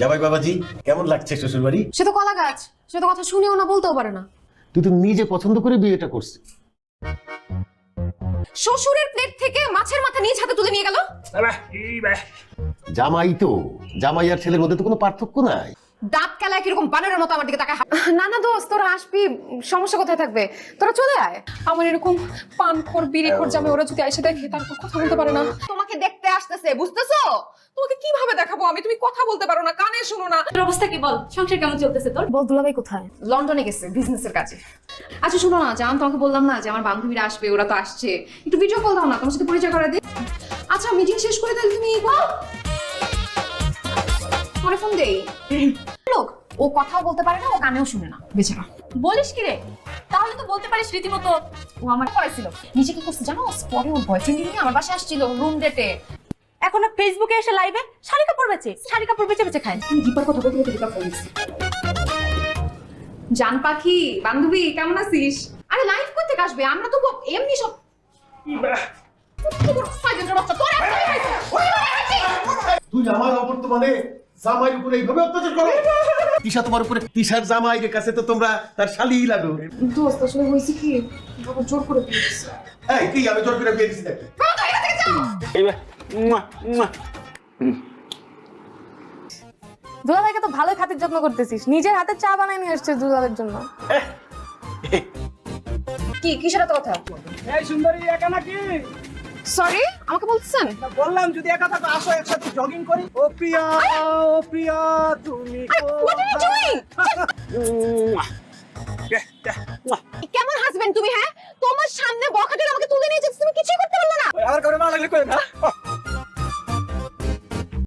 জামাই বাবাজি কেমন লাগছে শ্বশুর বাড়ি সে তো কলা গাছ সে তো কথা শুনেও না বলতেও পারে না। তুই তো নিজে পছন্দ করে বিয়েটা করছিস। শ্বশুরের প্লেট থেকে মাছের মাথা নিজ হাতে তুলে নিয়ে গেল? জামাই তো জামাই আর ছেলের মধ্যে তো কোনো পার্থক্য নাই। দাঁত কেলায় কীরকম বানরের মতো আমার দিকে তাকায় না না দোস্ত তোরা আসবি সমস্যা কোথায় থাকবে? তোরা চলে আয়। আমার এরকম পানখোর বিড়িখোর জামে ওরা যদি এসে দেখে তারপর কথা বলতে পারে না। তোমাকে দেখতে আসতেছে বুঝতেছো? তোমাকে কীভাবে দেখাবো আমি? তুমি কথা বলতে পারো না কানে শুনো না। তোর অবস্থা কি বল? সংসার কেমন চলতেছে তোর? বল দুলাভাই কোথায়? লন্ডনে গেছে বিজনেসের কাজে। আচ্ছা শোনো না জান তোমাকে বললাম না যে আমার বান্ধবীরা আসবে ওরা তো আসছে। একটু ভিডিও কল দাও না তোমার সাথে পরিচয় করে দিই। আচ্ছা মিটিং শেষ করে তাহলে তুমি পরে ফোন দেই? লোক ও কথাও বলতে পারে না ও কানেও শুনে না বেচারা। বলিস কি রে? তাহলে তো বলতে পারিস রীতিমতো। ও আমার পড়াইছিল। নিজে কি করছে জানো? পরে ওর বয়ফ্রেন্ড নিয়ে আমার বাসায় আসছিল রুম ডেটে এখন ফেসবুকে এসে লাইভে শাড়ি কাপড় বেচে শাড়ি কাপড় বেচে বেচে খায়। দীপার কথা বলতে বলতে দীপা ফোন জান পাখি বান্ধবী কেমন আছিস? আরে লাইভ করতে আসবে আমরা তো খুব এমনি সব সাইলেন্টের বাচ্চা, তোর এত ভয় জামাইয়ের উপরে এইভাবে অত্যাচার করো। তিশা তোমার উপরে তিশার জামাইয়ের কাছে তো তোমরা তার শালিই লাগো। দোস্ত আসলে হয়েছে কি? বাবা জোর করে দিয়েছে। এই কি আমি জোর করে বিয়ে দুলাভাইকে তো ভালোই খাতির যত্ন করতেছিস। নিজের হাতে চা বানায় নিয়ে আসছিস দুলাভাইয়ের জন্য। কি কিসের কথা? এই সুন্দরী একা নাকি? সরি আমাকে বলছেন বললাম যদি একা থাকো আসো একসাথে জগিং করি। ও প্রিয়া ও প্রিয়া তুমি হোয়াট আর ইউ ডুইং কেমন হাজবেন্ড তুমি হ্যাঁ? তোমার সামনে বখাটের আমাকে তুলে নিয়ে যাচ্ছে তুমি কিছুই করতে পারলে না। আমার করে না লাগলে করে না